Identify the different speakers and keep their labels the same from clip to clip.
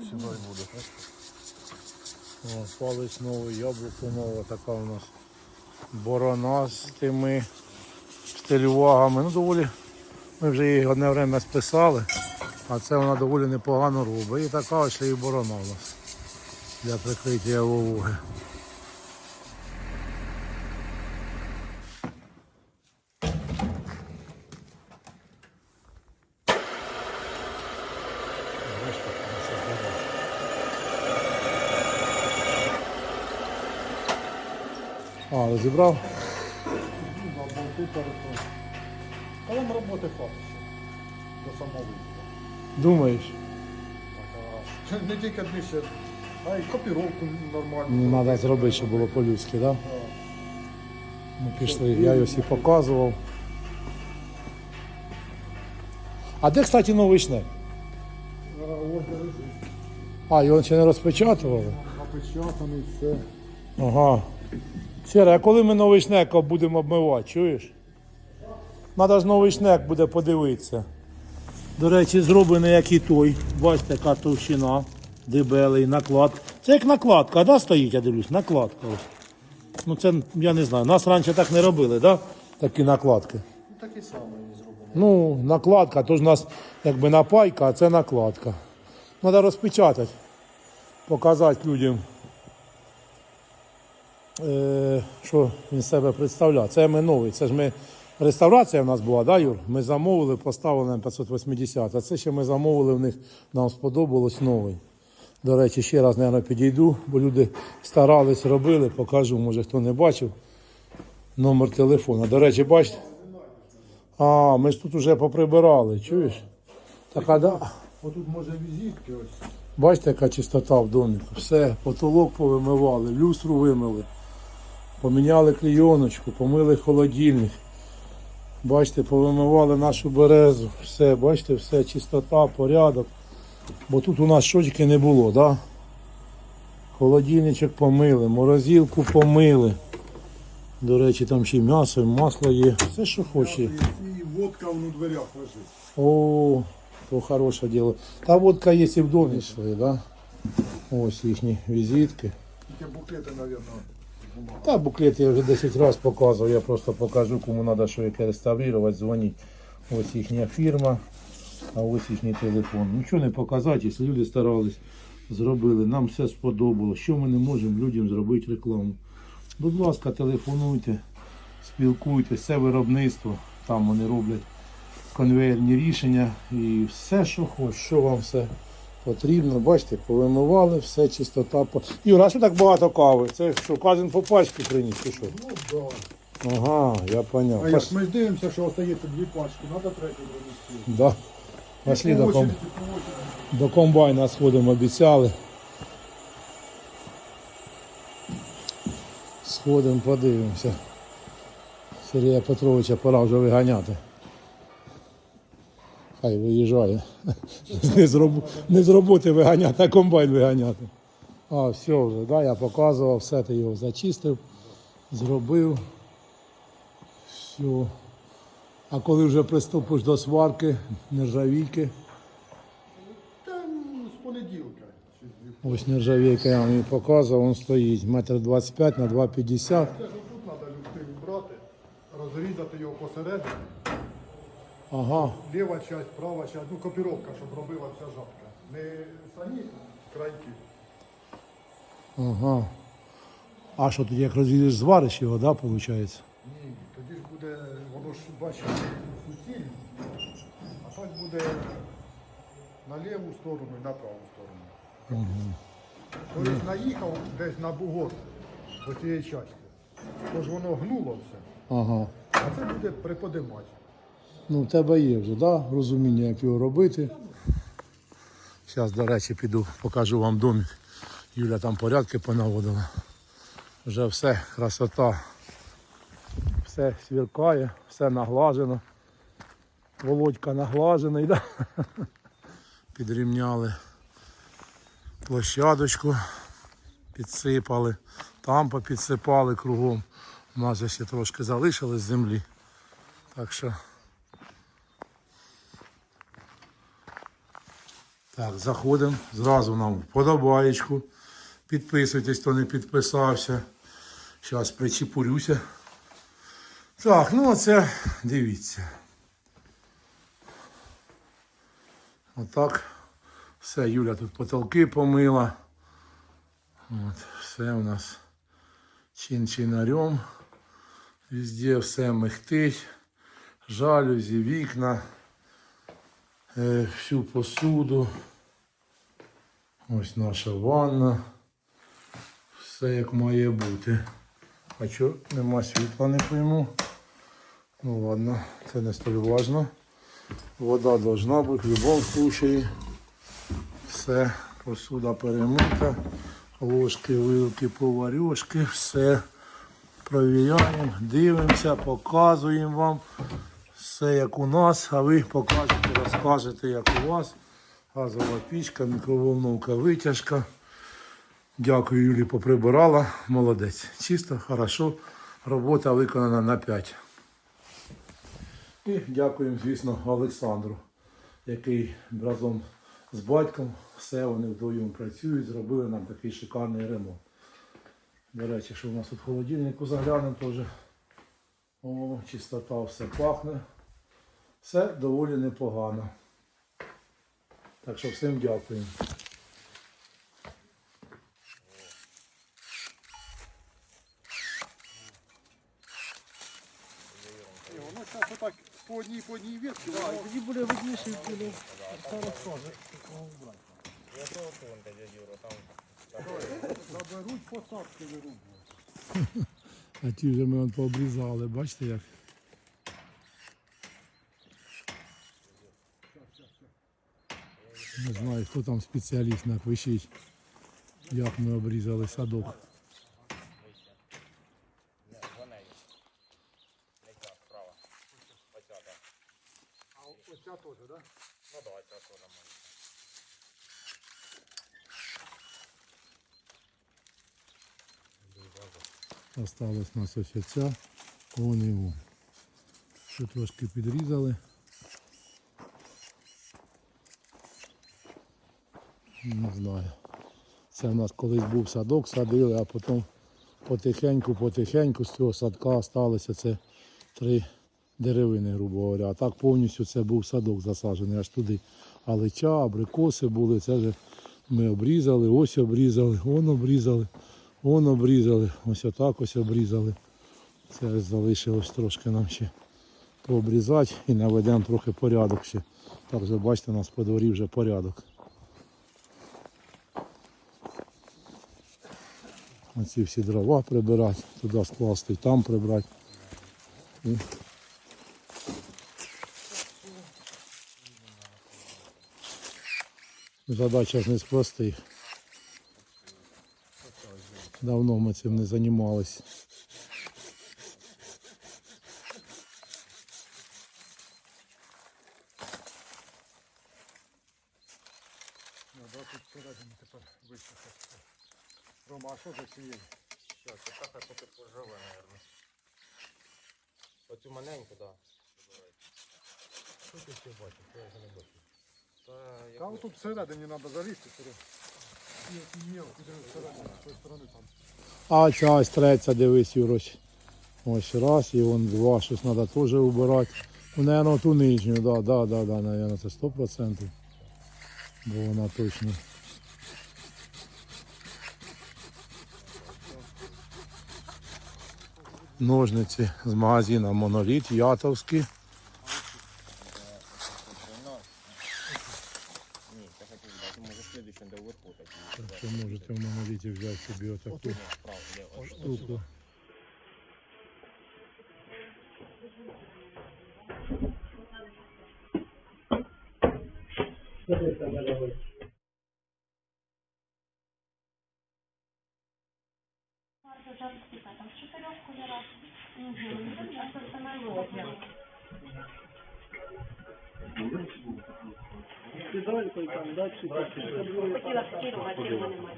Speaker 1: Сюди буде.
Speaker 2: Палець новий, яблуко нове, така у нас борона з тими стилювагами. Ну, доволі, ми вже її одне время списали, а це вона доволі непогано робить. І така ще і борона у нас для прикриття вологи. Бачите, краса глибока. А, розібрав?
Speaker 1: Ну, на роботи хватить. До самого виїзду.
Speaker 2: Думаєш?
Speaker 1: Так, а не тільки днище, а й копіровку нормально.
Speaker 2: Ну, треба зробити, щоб було по-людськи, так? Да? Ми пішли, я його всі показував. А де, кстати, новий шнек?
Speaker 1: А.
Speaker 2: Його ще не розпечатували?
Speaker 1: Напечатаний, все.
Speaker 2: Ага. Сіра, а коли ми новий шнек будемо обмивати, чуєш? Треба ж новий шнек буде подивитися. До речі, зроблений як і той. Бачите, яка товщина, дебелий, наклад. Це як накладка, да, стоїть, я дивлюсь, накладка. Ось. Ну це я не знаю. Нас раніше так не робили, да? такі накладки.
Speaker 1: Ну, такий самий зроблений.
Speaker 2: Ну, накладка, то ж у нас якби напайка, а це накладка. Треба розпечатати, показати людям, що він себе представляє. Це ми новий. Це ж ми реставрація в нас була, да, Юр? Ми замовили, поставили на 580, а це ще ми замовили в них, нам сподобалось новий. До речі, ще раз, мабуть, підійду, бо люди старались, робили, покажу, може хто не бачив. Номер телефона. До речі, бачите? А, ми ж тут уже поприбирали, чуєш? Так, а да.
Speaker 1: Отут може візитки ось.
Speaker 2: Бачите, яка чистота в доміку. Все, потолок повимивали, люстру вимили, поміняли клійоночку, помили холодильник. Бачите, повимивали нашу березу. Все, бачите, все, чистота, порядок. Бо тут у нас щочки не було, да? Холодильничок помили, морозилку помили. До речі, там ще й м'ясо, і масло є. Все, що хоче.
Speaker 1: І, водка в дверях лежить.
Speaker 2: О, то хороше діло. Та водка є і в домі йшли, да? Ось їхні візитки.
Speaker 1: Тільки букети, мабуть.
Speaker 2: Та буклет я вже 10 разів показував, я просто покажу, кому треба що яке реставрувати, дзвоніть. Ось їхня фірма, а ось їхній телефон. Нічого не показати, якщо люди старались, зробили, нам все сподобалось. Що ми не можемо людям зробити рекламу? Будь ласка, телефонуйте, спілкуйтесь, це виробництво, там вони роблять конвейерні рішення і все, що хочеш, що вам все потрібно. Бачите, повимивали, все чистота. Юра, а що так багато кави? Це що, кожен по пачці приніс чи що?
Speaker 1: Ну, да.
Speaker 2: Ага, я поняв.
Speaker 1: А як ми ж дивимося, що остається дві пачки, треба третю принести.
Speaker 2: Да. Пошли до, ком... до комбайна сходимо, обіцяли. Сходимо, подивимося. Сергія Петровича пора вже виганяти. Хай виїжджає. Не з, роб... Не з роботи виганяти, а комбайн виганяти. А, все вже, да, я показував, все ти його зачистив, зробив. Все. А коли вже приступиш до сварки, нержавійки,
Speaker 1: Та ну, з понеділка.
Speaker 2: ось нержавійка я вам показував, він стоїть метр 25 на 2,50.
Speaker 1: Це ж тут треба люфти брати, розрізати його посередині.
Speaker 2: Ага,
Speaker 1: Ліва часть, права часть, ну копіровка, щоб робила вся жабка. Не самі крайки.
Speaker 2: ага. А що тоді як розріжеш, звариш його, да, виходить?
Speaker 1: Ні, тоді ж буде, воно ж бачиш, суцільне, а так буде на ліву сторону і на праву сторону. Тобто наїхав десь на бугор до цієї частини. Тож воно гнуло все,
Speaker 2: Ага.
Speaker 1: а це буде приподимати.
Speaker 2: Ну, в тебе є вже, да? розуміння, як його робити. Зараз, до речі, піду, покажу вам домик. Юля там порядки понаводила. Вже все, красота. Все сверкає, все наглажено. Володька наглажений, да? підрівняли площадочку, підсипали, там попідсипали кругом. У нас ще трошки залишилось землі. Так що Так, заходимо. Зразу нам вподобаєчку. Підписуйтесь, хто не підписався. Зараз причепурюся. Так, ну оце дивіться. Отак. Все, Юля тут потолки помила. От, все у нас чин-чинарем. Везде все мехтить. Жалюзі, вікна, всю посуду. Ось наша ванна. Все як має бути. А що нема світла, не пойму. Ну ладно, це не столь важно. Вода должна бути в будь-якому случаї. Все, посуда перемита, ложки, вилки, поварюшки, все провіряємо, дивимося, показуємо вам все як у нас, а ви покажете, розкажете, як у вас. Газова пічка, мікроволновка, витяжка. Дякую, Юлі, поприбирала. Молодець. Чисто, хорошо. Робота виконана на 5. І дякуємо, звісно, Олександру, який разом з батьком все вони вдвоєм працюють, зробили нам такий шикарний ремонт. До речі, що у нас тут в холодильнику заглянемо теж. О, чистота, все пахне. Все доволі непогано. Так що всім
Speaker 1: воно зараз отак по одній по одній ветці, воно
Speaker 3: Тоді буде видніше, коли старо схоже.
Speaker 1: заберуть посадки вирубують.
Speaker 2: А ті вже ми пообрізали, бачите як? Не знаю, хто там спеціаліст напишіть, як ми обрізали садок.
Speaker 1: Оця?
Speaker 2: Осталось у нас ось ця, вон і вон. Ще трошки підрізали. Не знаю. Це в нас колись був садок, садили, а потім потихеньку, потихеньку з цього садка залишилося це три деревини, грубо говоря. А так повністю це був садок засаджений аж туди. Алича, абрикоси були, це вже ми обрізали, ось обрізали, вон обрізали, вон обрізали, ось отак ось обрізали. Це залишилось трошки нам ще пообрізати і наведемо трохи порядок ще. Так вже бачите, у нас по дворі вже порядок. Оці всі дрова прибирати, туди скласти, там прибрати. І... Задача ж не з. Давно ми цим не займалися.
Speaker 1: Ну, да, тут всередині тепер висохати. Рома, а що за цією?
Speaker 4: Що, це така поки поживе, мабуть. Оцю маленьку, так. Що ти ще бачиш? Я вже не бачу. Та,
Speaker 1: Та
Speaker 4: яку?
Speaker 1: отут всередині треба залізти.
Speaker 2: А ця ось третя, дивись, Юрось. Ось раз, і вон два, щось треба теж убирати. Ну, наверное, ту нижню, да, да, да, да, наверное, це 100%. Бо вона точно. Ножниці з магазина Моноліт Ятовські.
Speaker 4: Ні, це хотів дати. Може, слідуючим до верху такі.
Speaker 2: Так що можете в моноліті взяти собі отаку
Speaker 4: Ні, вправо, ліво.
Speaker 2: штуку.
Speaker 5: Там в чотирьох кольорах. Угу. Асортимент. Хотіла скидувати, його немає.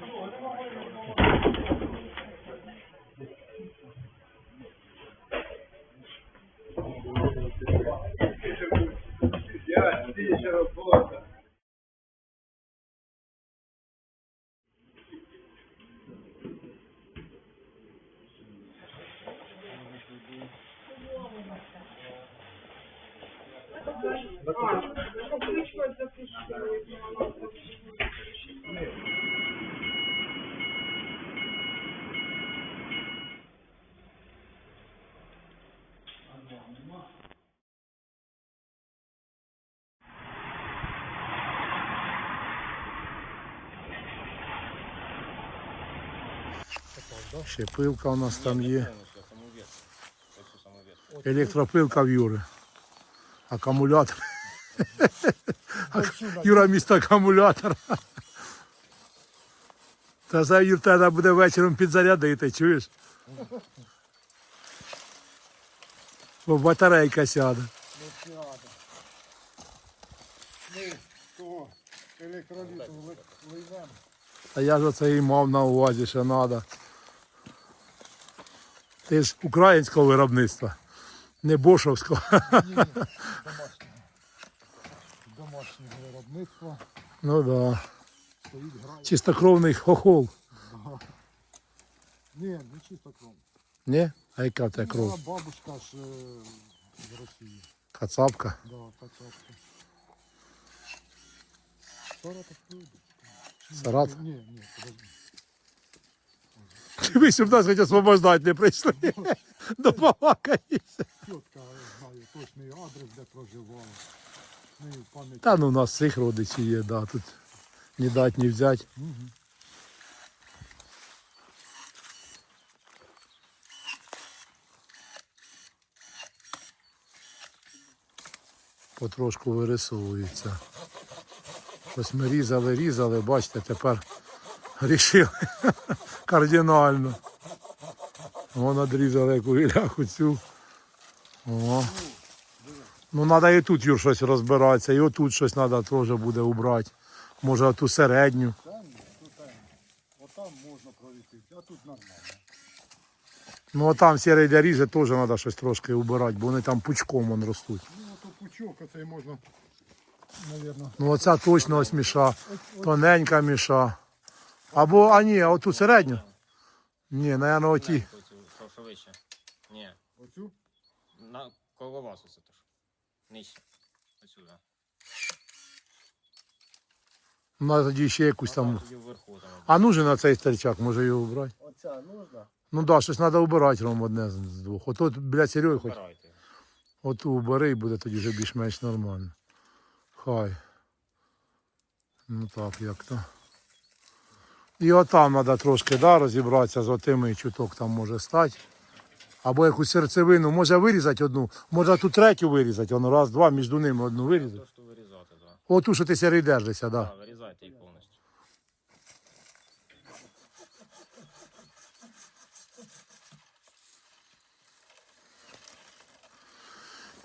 Speaker 6: Я ще раз
Speaker 2: Ще пилка у нас там є. Електропилка в Юри. Акумулятор. Юра місто акумулятор. Та за Юр треба буде вечором підзарядити, чуєш? Бо батарейка сяде.
Speaker 1: Ми того електроліту лийнемо.
Speaker 2: А я ж оце і мав на увазі, що треба. Ти ж українського виробництва, не бошовського.
Speaker 1: Домашнє виробництво.
Speaker 2: Ну так. Да. Чистокровний хохол.
Speaker 1: Ні, не чисто кров.
Speaker 2: Ні? А яка в тебе кров?
Speaker 1: Була бабушка ж е, з Росії.
Speaker 2: Кацапка.
Speaker 1: Да, кацапка. Саратов.
Speaker 2: Саратов?
Speaker 1: Ні, ні, подожди.
Speaker 2: Ви сюди нас хоч освобождати не прийшли. Допомагаєшся.
Speaker 1: Тітка знає точний адрес, де проживала. Ну, і в пам'яті.
Speaker 2: Та ну у нас всіх родичів є, да, тут не дать, не взять.
Speaker 1: Мгм.
Speaker 2: Потрошку вирисовується. Ось ми різали, різали, бачите, тепер рішили кардинально. Вон надрізали яку віляху цю. О. Ну треба і тут Юр щось розбиратися, і отут щось треба теж буде убрати. Може ту середню.
Speaker 1: Там. Отам можна пролетіти, а тут нормально.
Speaker 2: Ну а там сірий де ріже теж треба щось трошки убирати, бо вони там пучком вон ростуть.
Speaker 1: Ну, ото пучок оцей можна, навірно.
Speaker 2: Ну оця точно ось міша, тоненька міша. Або, а ні, а оту середню. Ні, наверное, оті.
Speaker 4: Оцю, що, що вище. Ні.
Speaker 1: Оцю?
Speaker 4: На коло вас усе тож. Нижче. Отсюда.
Speaker 2: Ну, тоді ще якусь
Speaker 4: А
Speaker 2: там.
Speaker 4: вверху там.
Speaker 2: А нужен на цей старичак, може його убрати?
Speaker 1: Оця нужна?
Speaker 2: Ну так, да, щось треба убирати Ром, одне з двох. Ото, блядь, Сереги хоч.
Speaker 4: Збирайте.
Speaker 2: Оту убери і буде тоді вже більш-менш нормально. Хай. Ну так, як то. І отам треба трошки да, розібратися з отими чуток там може стати. Або якусь серцевину, може вирізати одну, може ту третю вирізати, воно раз, два, між ними одну вирізати.
Speaker 4: То, що вирізати, так.
Speaker 2: Оту, що ти сірий держишся, так.
Speaker 4: Да. Да, вирізайте її повністю.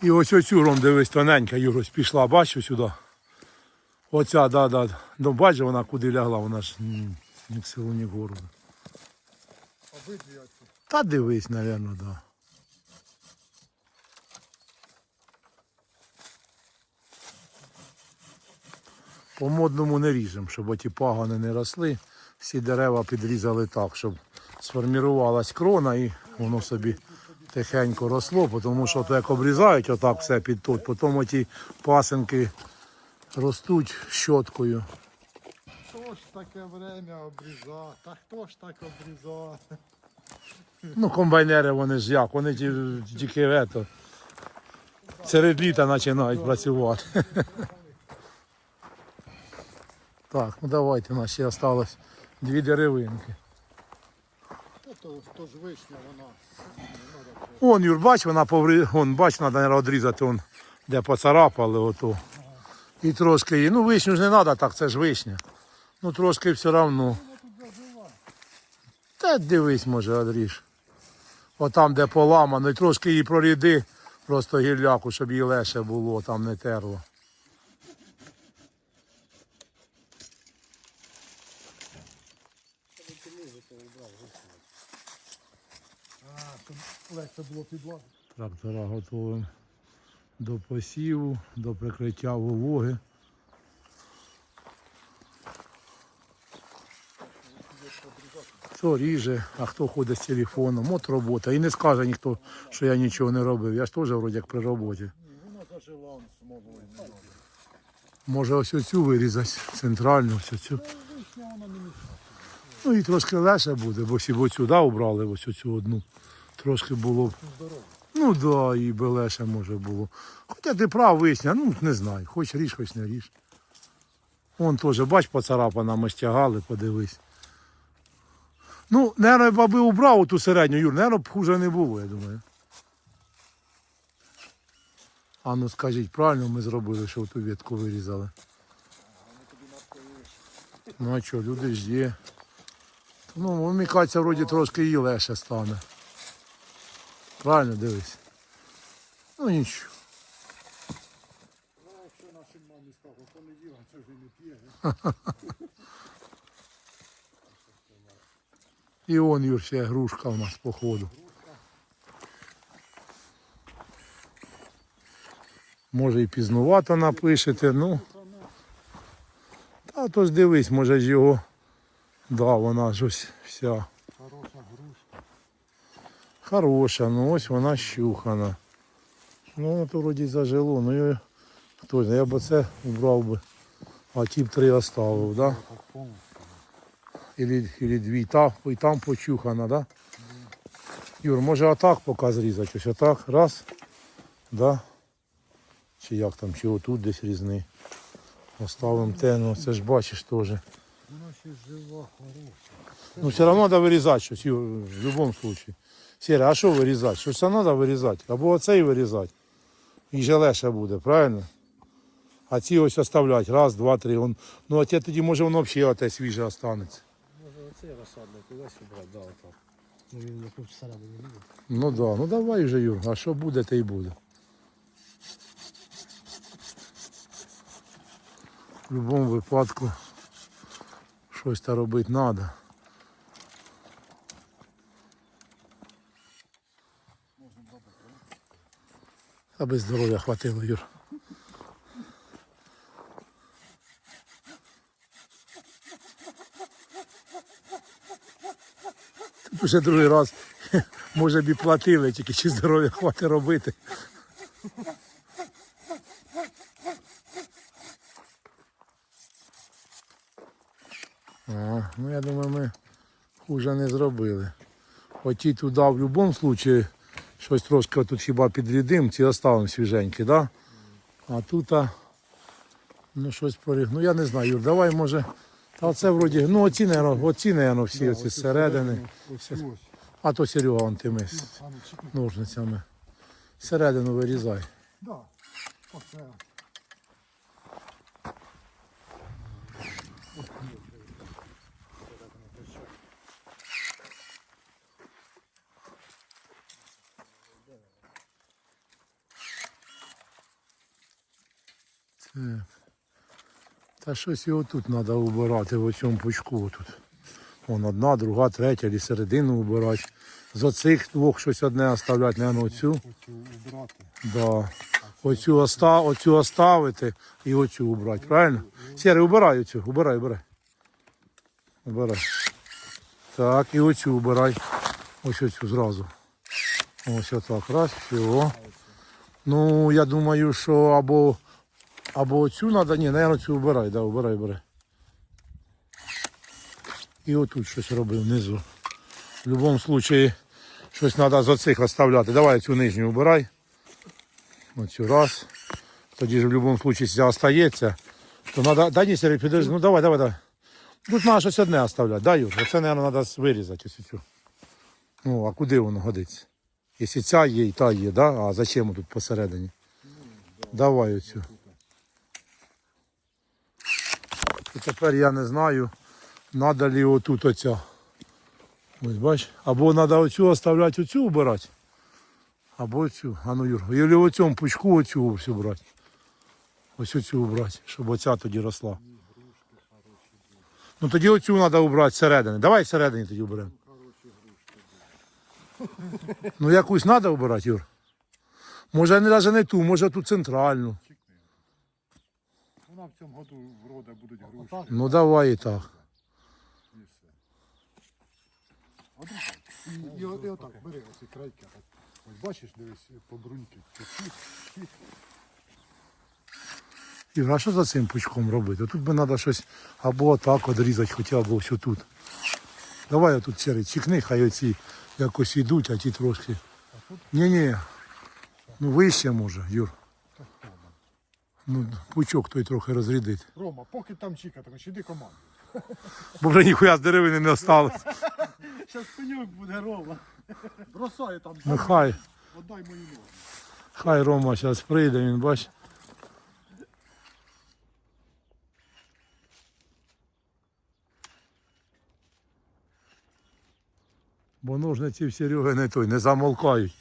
Speaker 2: І ось оцю ром, дивись, тоненька, Юрось, пішла, бачиш сюди. Оця, да, да. Ну, бачиш, вона куди лягла, вона ж ні к селу, ні к городу.
Speaker 1: Обидві оці.
Speaker 2: Та дивись, мабуть, да. По модному не ріжемо, щоб оті пагони не росли. Всі дерева підрізали так, щоб сформірувалась крона і воно собі тихенько росло, тому що то як обрізають отак все під тут, потім оті пасинки ростуть щоткою.
Speaker 1: Хто ж таке время обрізав? Та хто ж так обрізав?
Speaker 2: Ну, комбайнери вони ж як, вони ті- тільки ето, серед літа починають працювати. Так, ну давайте, у нас ще залишилось дві деревинки.
Speaker 1: Та то, то ж вишня вона.
Speaker 2: Вон, Юр, бач, вона поври... Вон, бач, треба відрізати, вон, де поцарапали ото. І трошки її. Ну, вишню ж не треба, так, це ж вишня. Ну, трошки все одно. Та дивись, може, одріж. Отам, де поламано, і трошки її проріди, просто гілляку, щоб її легше було, там не терло. Трактора готові до посіву, до прикриття вологи. Хто ріже, а хто ходить з телефоном, от робота. І не скаже ніхто, що я нічого не робив. Я ж теж вроді як при роботі. Може ось оцю вирізати, центральну, ось оцю. Ну і трошки легше буде, бо всі оцю да, убрали, ось оцю одну. Трошки було б. Ну да, і би легше може було. Хоча ти прав висня, ну не знаю, хоч ріж, хоч не ріж. Вон теж, бач, поцарапана, ми стягали, подивись. Ну, наверное, баби убрав ту середню, Юр, наверное, б хуже не було, я думаю. А ну скажіть, правильно ми зробили, що ту ветку вирізали? Ну а що, люди ж є. Ну, мені кажеться, вроді трошки її легше стане. Правильно дивись. Ну нічого.
Speaker 1: Ну, якщо нашим мамі стало, то не їла, це вже не п'є.
Speaker 2: І он, Юр, ще грушка у нас походу. Може і пізнувато напишете, ну. Та то ж дивись, може ж його. Да, вона ж ось вся.
Speaker 1: Хороша грушка.
Speaker 2: Хороша, ну ось вона щухана. Ну, воно то вроді зажило, ну його хто знає, я б це убрав би. А ті б три оставив.
Speaker 1: Так повністю.
Speaker 2: Ілі, ілі дві. Та, і там почухана, да? Юр, може отак поки зрізати? Ось отак. Раз. Да? Чи як там, чи отут десь різни. Оставимо те, ну це ж бачиш теж.
Speaker 1: Вона ще жива, хороша.
Speaker 2: Ну все одно треба вирізати щось, Юр, в будь-якому випадку. Сіря, а що вирізати? Щось треба вирізати. Або оцей вирізати. І же легше буде, правильно? А ці ось оставляти. Раз, два, три. Ну а те тоді може воно взагалі оте свіже останеться.
Speaker 3: Оцей розсадник кудись убрати, да, отак. Ну він як тут всередині буде.
Speaker 2: Ну так, да. ну давай вже, Юр, а що буде, те й буде. В будь-якому випадку щось та робити треба. Аби здоров'я хватило, Юр. Уже другий раз, може б і платили, тільки чи здоров'я хватить робити. А, ну я думаю, ми хуже не зробили. Оті туди в будь-якому випадку щось трошки тут хіба підрідим, ці оставимо свіженькі, да? А тут ну щось поріг. Ну я не знаю, Юр, давай може. Та це вроді, ну оці, оціни оці, наверно, всі оці зсередини. А то Серега вон тими з
Speaker 1: А ну,
Speaker 2: ножницями. Середину вирізай.
Speaker 1: Да. Оце.
Speaker 2: Та щось його тут треба убирати, в цьому пучку тут. Вон одна, друга, третя, і середину убирати. З оцих двох щось одне оставляти, наверное, оцю.
Speaker 1: Оцю.
Speaker 2: Да. Оцю, оста, оцю оставити і оцю убрати, правильно? Сірий, убирай оцю, убирай, убирай. Убирай. Так, і оцю убирай. Ось оцю зразу. Ось отак. Раз, все. Ну, я думаю, що або, або оцю треба, ні, наверное, цю убирай, да, убирай, убирай. І отут щось роби внизу. В будь-якому випадку щось треба з оцих оставляти. Давай цю нижню убирай. Оцю раз. Тоді ж в будь-якому випадку, якщо остається, то треба. Да ні, Сергій, підожди, ну давай, давай, давай. Тут треба щось одне оставляти, да, Юр? Оце, мабуть, треба вирізати ось цю. Ну, а куди воно годиться? Якщо ця є і та є, да? а зачем тут посередині? Давай оцю. І тепер я не знаю, ли отут оця. Ось бач, або треба оцю оставляти, оцю убирати. Або оцю. А ну Юр, Юрі в цьому пучку оцю всю брати. Ось оцю брати, щоб оця тоді росла. Ну тоді оцю треба убрати зсередини. Давай зсередині тоді уберемо. Ну якусь треба обирати, Юр. Може навіть не ту, може ту центральну.
Speaker 1: Вона в цьому году вроде будуть груші.
Speaker 2: Ну давай і так.
Speaker 1: І все. Одрізай. І, і, і отак, бери оці крайки. Ось бачиш, дивись, по бруньки. Ті.
Speaker 2: А що за цим пучком робити? Тут би треба щось або отак одрізати, хоча б ось тут. Давай отут сірий, чікни, хай оці якось ідуть, а ті трошки. Ні-ні. Ну вище може, Юр. Ну, пучок той трохи розрядить.
Speaker 1: Рома, поки там чіка, так іди команду.
Speaker 2: Бо вже ніхуя з деревини не осталось.
Speaker 3: Зараз пеньок буде Рома.
Speaker 1: Бросай там,
Speaker 2: Ну хай,
Speaker 1: отдай мою ногу.
Speaker 2: хай Рома зараз прийде, він бач. Бо ножниці в Сереги не той, не замолкають.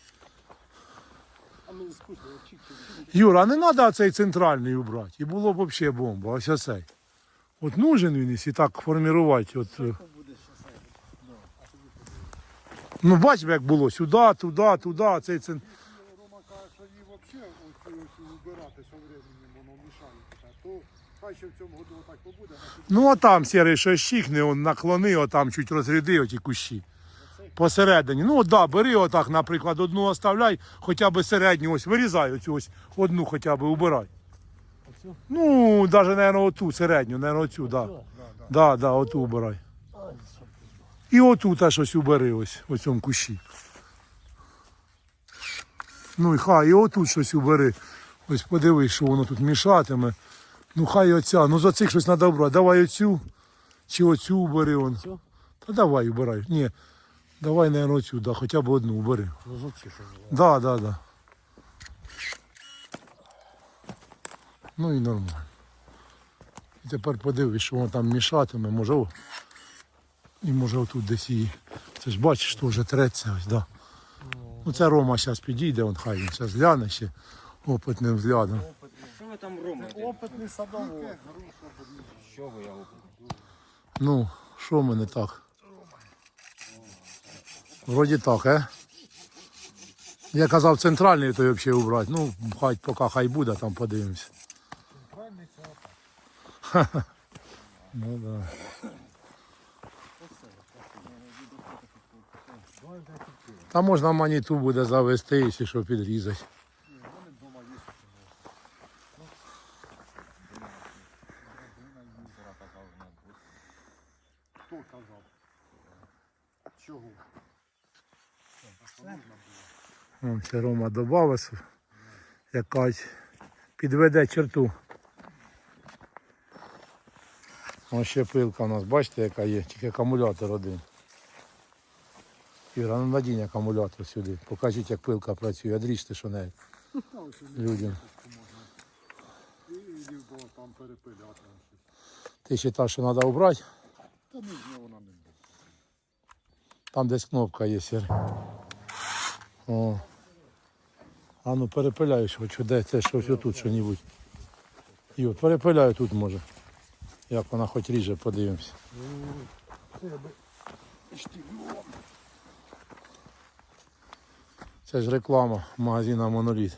Speaker 3: А мені скучно, я чик
Speaker 2: Юра, а не треба цей центральний убрати. І було б взагалі бомба. Ось оцей. От нужен він і так формувати. От, е. ну бач, як було, сюди, туди, туди, цей центр.
Speaker 1: Рома каже, що її взагалі убирати со временем, воно мішається. То хай ще в цьому году отак побуде,
Speaker 2: Ну а там сірий щось щікне, он наклони, отам чуть розряди оті кущі. Посередині. Ну да, бери отак, наприклад, одну оставляй, хоча б середню, ось вирізай оцю ось одну хоча б убирай.
Speaker 3: Оцю?
Speaker 2: Ну, навіть, мабуть, оту середню, мабуть, оцю, да. Да, да, оту убирай. І оту теж щось убери ось, у цьому кущі. Ну і хай, і отут щось убери. Ось подивись, що воно тут мішатиме. Ну хай оця, ну за цих щось треба обрати. Давай оцю, чи оцю убери. Он. Та давай убирай. Ні, давай, наверное, оцю, да, хоча б одну убери.
Speaker 3: Ну.
Speaker 2: Да, да, да. Ну і нормально. І тепер подивись, що воно там мішатиме, може. О. І може отут десь її. Це ж бачиш, що вже треться ось, да. Ну це Рома зараз підійде, он хай він зараз гляне ще опитним взглядом.
Speaker 4: Що ви там ромите?
Speaker 3: Опитний садовод.
Speaker 4: Що ви його?
Speaker 2: Ну, що в мене так? Вроді так, е? Я казав центральний той взагалі убрати. Ну, хай поки хай буде, там подивимось.
Speaker 1: Центральний це.
Speaker 2: Ну да. Та можна маніту буде завести, якщо що підрізати.
Speaker 1: Ні, в мене вдома є. Хто казав? Чого?
Speaker 2: Вон ще Рома додався. Якась підведе черту. Ось ще пилка у нас, бачите, яка є, тільки акумулятор один. Іра, ну надінь акумулятор сюди. Покажіть, як пилка працює, одріжте що неї людям. Ти вважаєш, що треба обрати?
Speaker 1: Та нього вона не буде.
Speaker 2: Там десь кнопка є сір. О. А ну перепиляю, хоч де це щось отут що-небудь. Йо, перепиляю тут може. Як вона хоч ріже, подивимось. Це ж реклама магазина Моноліт.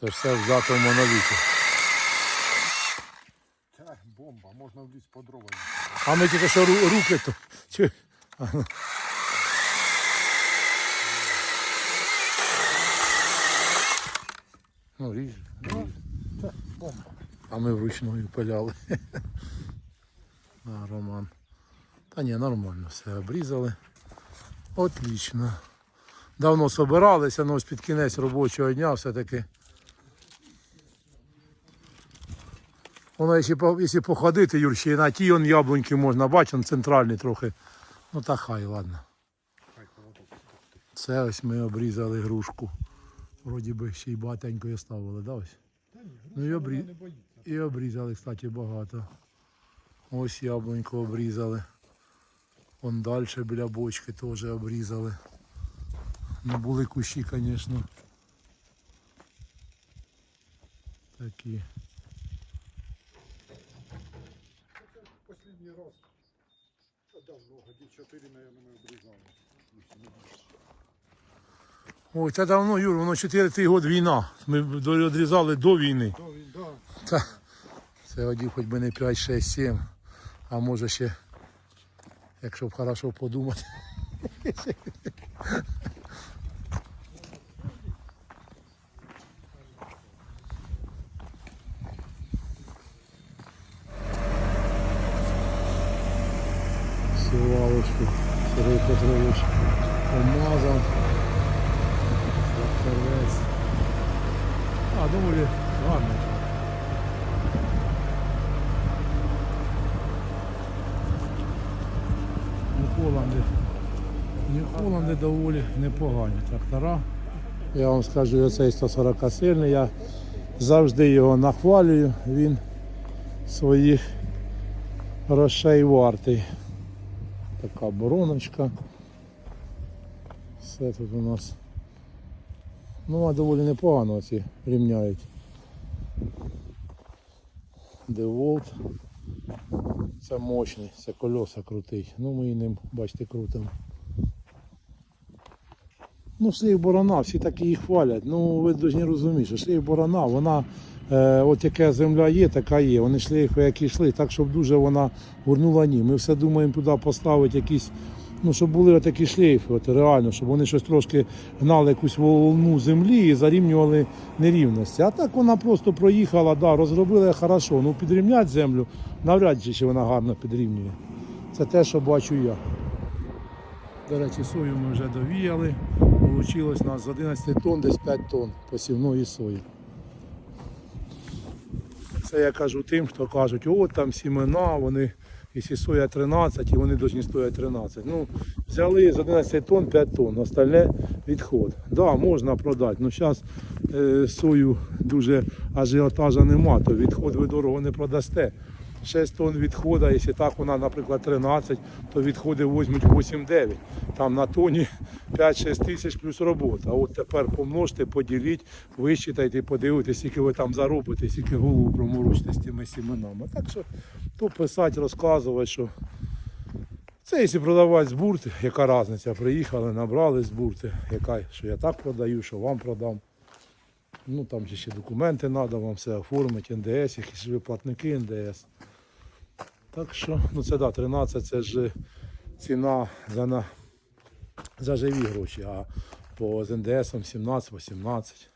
Speaker 2: Це ж все взято в моноліті.
Speaker 1: Бомба, можна влізти по дрова.
Speaker 2: А ми тільки що руки то. Чи... А ну. Ну, ріж. А ми вручную пиляли. А, Роман. Та ні, нормально, все обрізали. Отлично. Давно собиралися, але ось під кінець робочого дня все-таки. Воно, якщо, якщо походити, Юр, ще на ті он яблуньки можна, бачиш, он центральний трохи. Ну та хай, ладно. Це ось ми обрізали грушку. Вроді би ще й багатенько ставили, да ось? Ну і, обрі...
Speaker 1: Не боїться.
Speaker 2: і обрізали, кстати, багато. Ось яблуньку обрізали. Вон далі біля бочки теж обрізали. Ну були кущі, звісно. Такі.
Speaker 1: Последній раз. Давно, годі чотири, мабуть, ми обрізали.
Speaker 2: Ой, це давно, Юр, воно 4-й год війна. Ми відрізали до війни.
Speaker 1: До
Speaker 2: війни. Це водів хоч би не 5, 6, 7, а може ще, якщо б хорошо подумати. Сівалочку, Сергій Петрович помазав. Тракторець. А, доволі гарний. New Холланди. New Холланди доволі непогані трактора. Я вам скажу, оцей 140 сильний, я завжди його нахвалюю, він своїх грошей вартий. Така бороночка. Все тут у нас. Ну, а доволі непогано ці рівняють. Деволт. Це мощний, це кольоса крутий. Ну ми і ним, бачите, крутимо. Ну, шлейф борона, всі такі їх хвалять. Ну, ви повинні розуміти, що шлейф борона, вона, е, от яка земля є, така є. Вони шлейфи, які йшли, так, щоб дуже вона горнула ні. Ми все думаємо туди поставити якісь, ну, щоб були такі шлейфи, от, реально, щоб вони щось трошки гнали якусь волну землі і зарівнювали нерівності. А так вона просто проїхала, да, розробили хорошо. Ну, підрівняти землю, навряд чи вона гарно підрівнює. Це те, що бачу я. До речі, сою ми вже довіяли. У нас з 11 тонн десь 5 тонн посівної сої. Це я кажу тим, хто кажуть, от там сімена, вони, якщо соя 13, і вони повинні стояти 13. Ну, взяли з 11 тонн 5 тонн, остальне відход. Так, да, можна продати, але зараз е, сою дуже ажіотажа нема, то відход ви дорого не продасте. 6 тонн відходу, якщо так вона, наприклад, 13, то відходи візьмуть 8-9. Там на тоні 5-6 тисяч плюс робота. А от тепер помножте, поділіть, висчитайте, подивитесь, скільки ви там заробите, скільки голову проморочите з тими сіменами. Так що то писати, розказувати, що це якщо продавати з бурти, яка різниця? Приїхали, набрали з бурти, яка, що я так продаю, що вам продам. Ну там ще документи треба, вам все оформити, НДС, якісь ви платники НДС. Так що, ну це да, 13 це ж ціна за, на, за живі гроші, а по з НДС 17-18.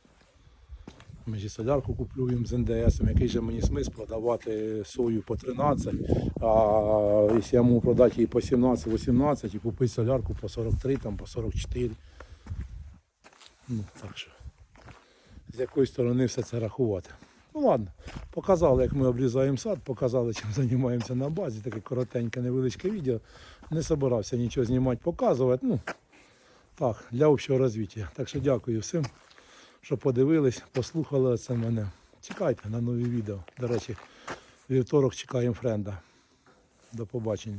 Speaker 2: Ми ж і солярку куплюємо з НДС, який же мені смисл продавати сою по 13, а якщо я можу продати її по 17-18 і купити солярку по 43, там, по 44. Ну, так що з якої сторони все це рахувати. Ну ладно, показали, як ми обрізаємо сад, показали, чим займаємося на базі. Таке коротеньке, невеличке відео. Не собирався нічого знімати, показувати. Ну, так, для общого розвиття. Так що дякую всім, що подивились, послухали це мене. Чекайте на нові відео. До речі, вівторок чекаємо френда. До побачення.